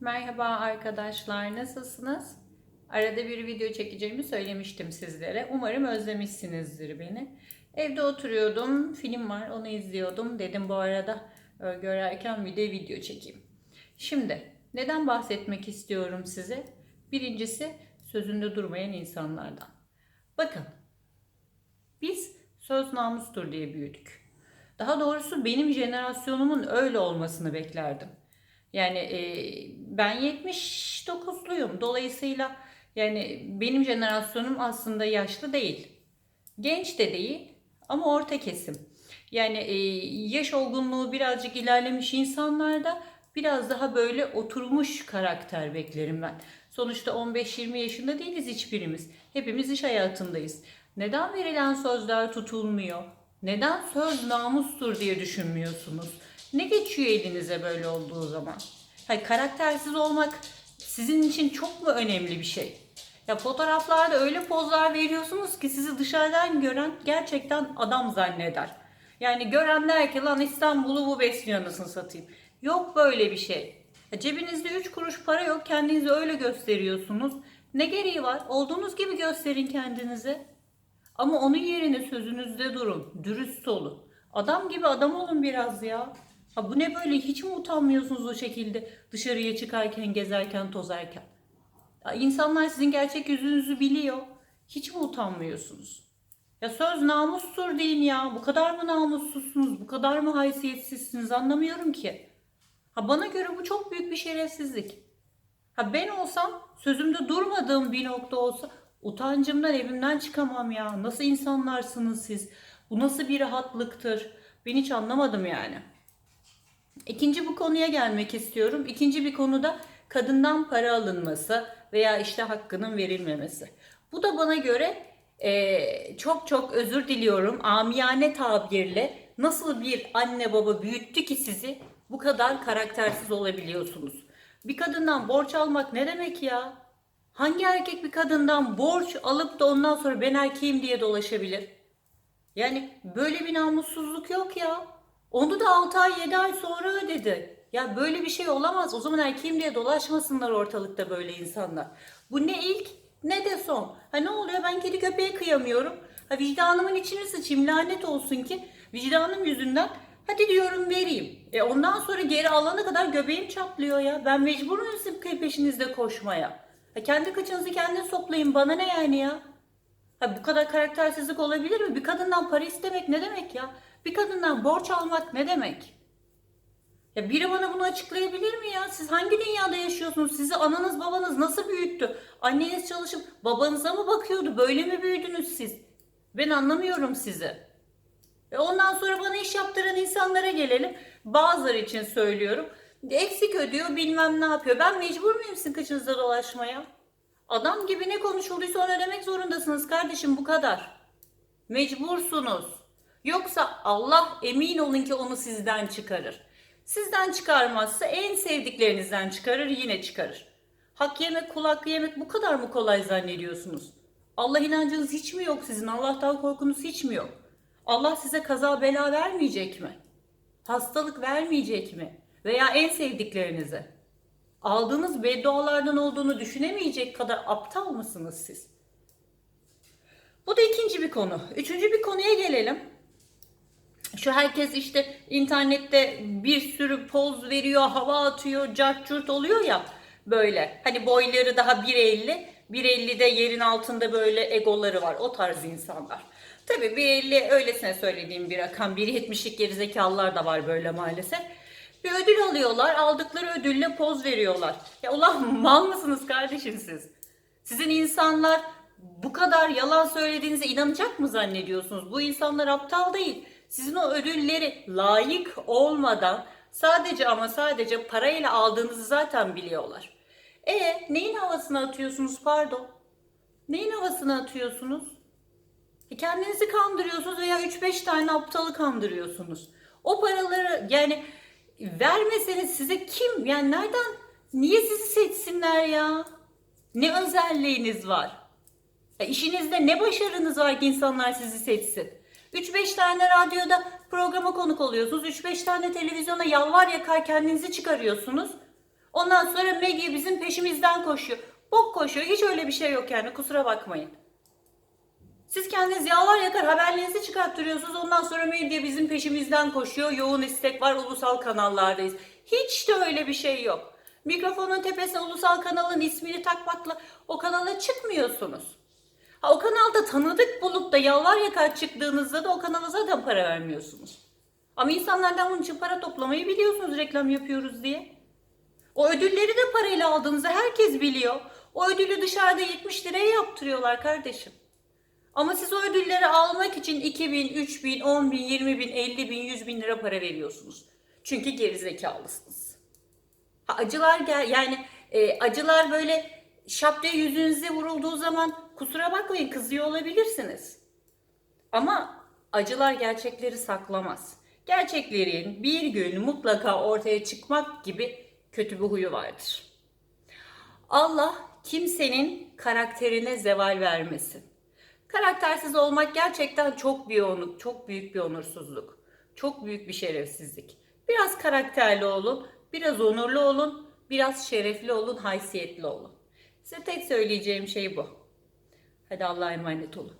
Merhaba arkadaşlar, nasılsınız? Arada bir video çekeceğimi söylemiştim sizlere. Umarım özlemişsinizdir beni. Evde oturuyordum, film var, onu izliyordum. Dedim bu arada örgü bir de video çekeyim. Şimdi neden bahsetmek istiyorum size? Birincisi sözünde durmayan insanlardan. Bakın, biz söz namustur diye büyüdük. Daha doğrusu benim jenerasyonumun öyle olmasını beklerdim. Yani e, ben 79'luyum. Dolayısıyla yani benim jenerasyonum aslında yaşlı değil. Genç de değil ama orta kesim. Yani e, yaş olgunluğu birazcık ilerlemiş insanlarda biraz daha böyle oturmuş karakter beklerim ben. Sonuçta 15-20 yaşında değiliz hiçbirimiz. Hepimiz iş hayatındayız. Neden verilen sözler tutulmuyor? Neden söz namustur diye düşünmüyorsunuz? Ne geçiyor elinize böyle olduğu zaman? Hayır, karaktersiz olmak sizin için çok mu önemli bir şey? Ya fotoğraflarda öyle pozlar veriyorsunuz ki sizi dışarıdan gören gerçekten adam zanneder. Yani gören der ki lan İstanbul'u bu besliyor anasını satayım. Yok böyle bir şey. Ya Cebinizde 3 kuruş para yok kendinizi öyle gösteriyorsunuz. Ne gereği var? Olduğunuz gibi gösterin kendinizi. Ama onun yerine sözünüzde durun. Dürüst olun. Adam gibi adam olun biraz ya. Ha bu ne böyle hiç mi utanmıyorsunuz o şekilde dışarıya çıkarken, gezerken, tozarken? Ya insanlar sizin gerçek yüzünüzü biliyor. Hiç mi utanmıyorsunuz? Ya söz namustur deyin ya. Bu kadar mı namussuzsunuz? Bu kadar mı haysiyetsizsiniz? Anlamıyorum ki. Ha bana göre bu çok büyük bir şerefsizlik. Ha ben olsam sözümde durmadığım bir nokta olsa utancımdan evimden çıkamam ya. Nasıl insanlarsınız siz? Bu nasıl bir rahatlıktır? Ben hiç anlamadım yani. İkinci bu konuya gelmek istiyorum. İkinci bir konuda kadından para alınması veya işte hakkının verilmemesi. Bu da bana göre eee, çok çok özür diliyorum amiyane tabirle nasıl bir anne baba büyüttü ki sizi bu kadar karaktersiz olabiliyorsunuz. Bir kadından borç almak ne demek ya? Hangi erkek bir kadından borç alıp da ondan sonra ben erkeğim diye dolaşabilir? Yani böyle bir namussuzluk yok ya. Onu da 6 ay 7 ay sonra ödedi. Ya böyle bir şey olamaz. O zaman erkeğim diye dolaşmasınlar ortalıkta böyle insanlar. Bu ne ilk ne de son. Ha ne oluyor ben kedi köpeğe kıyamıyorum. Ha vicdanımın içine sıçayım lanet olsun ki vicdanım yüzünden hadi diyorum vereyim. E ondan sonra geri alana kadar göbeğim çatlıyor ya. Ben mecbur muyum sizin peşinizde koşmaya? Ha kendi kıçınızı kendiniz toplayın bana ne yani ya? Ha bu kadar karaktersizlik olabilir mi? Bir kadından para istemek ne demek ya? Bir kadından borç almak ne demek? Ya biri bana bunu açıklayabilir mi ya? Siz hangi dünyada yaşıyorsunuz? Sizi ananız babanız nasıl büyüttü? Anneniz çalışıp babanıza mı bakıyordu? Böyle mi büyüdünüz siz? Ben anlamıyorum sizi. E ondan sonra bana iş yaptıran insanlara gelelim. Bazıları için söylüyorum. Eksik ödüyor bilmem ne yapıyor. Ben mecbur muyum sizin kıçınızda dolaşmaya? Adam gibi ne konuşulduysa onu ödemek zorundasınız kardeşim bu kadar. Mecbursunuz. Yoksa Allah emin olun ki onu sizden çıkarır. Sizden çıkarmazsa en sevdiklerinizden çıkarır yine çıkarır. Hak yemek kulak yemek bu kadar mı kolay zannediyorsunuz? Allah inancınız hiç mi yok sizin? Allah'tan korkunuz hiç mi yok? Allah size kaza bela vermeyecek mi? Hastalık vermeyecek mi? Veya en sevdiklerinize? Aldığınız beddualardan olduğunu düşünemeyecek kadar aptal mısınız siz? Bu da ikinci bir konu. Üçüncü bir konuya gelelim. Şu herkes işte internette bir sürü poz veriyor, hava atıyor, cart oluyor ya böyle. Hani boyları daha 1.50, 1.50'de yerin altında böyle egoları var. O tarz insanlar. Tabii 1.50 öylesine söylediğim bir rakam. 1.70'lik gerizekalılar da var böyle maalesef. Bir ödül alıyorlar. Aldıkları ödülle poz veriyorlar. Ya ulan mal mısınız kardeşim siz? Sizin insanlar bu kadar yalan söylediğinize inanacak mı zannediyorsunuz? Bu insanlar aptal değil. Sizin o ödülleri layık olmadan sadece ama sadece parayla aldığınızı zaten biliyorlar. E neyin havasını atıyorsunuz pardon? Neyin havasını atıyorsunuz? E, kendinizi kandırıyorsunuz veya 3-5 tane aptalı kandırıyorsunuz. O paraları yani vermeseniz size kim yani nereden niye sizi seçsinler ya? Ne özelliğiniz var? Ya işinizde ne başarınız var ki insanlar sizi seçsin? 3-5 tane radyoda programa konuk oluyorsunuz. 3-5 tane televizyona yalvar yakar kendinizi çıkarıyorsunuz. Ondan sonra Maggie bizim peşimizden koşuyor. Bok koşuyor. Hiç öyle bir şey yok yani kusura bakmayın. Siz kendiniz yağlar yakar haberlerinizi çıkarttırıyorsunuz. Ondan sonra medya bizim peşimizden koşuyor. Yoğun istek var ulusal kanallardayız. Hiç de öyle bir şey yok. Mikrofonun tepesine ulusal kanalın ismini takmakla o kanala çıkmıyorsunuz. Ha, o kanalda tanıdık bulup da yalvar yakar çıktığınızda da o kanala zaten para vermiyorsunuz. Ama insanlardan bunun için para toplamayı biliyorsunuz reklam yapıyoruz diye. O ödülleri de parayla aldığınızı herkes biliyor. O ödülü dışarıda 70 liraya yaptırıyorlar kardeşim. Ama siz o ödülleri almak için 2000, 3000, 10 bin, 20 bin, 50 bin, 100 bin lira para veriyorsunuz. Çünkü gerizekalısınız. Ha, acılar gel yani e, acılar böyle şap diye yüzünüze vurulduğu zaman kusura bakmayın kızıyor olabilirsiniz. Ama acılar gerçekleri saklamaz. Gerçeklerin bir gün mutlaka ortaya çıkmak gibi kötü bir huyu vardır. Allah kimsenin karakterine zeval vermesin. Karaktersiz olmak gerçekten çok bir onur, çok büyük bir onursuzluk. Çok büyük bir şerefsizlik. Biraz karakterli olun, biraz onurlu olun, biraz şerefli olun, haysiyetli olun. Size tek söyleyeceğim şey bu. Hadi Allah'a emanet olun.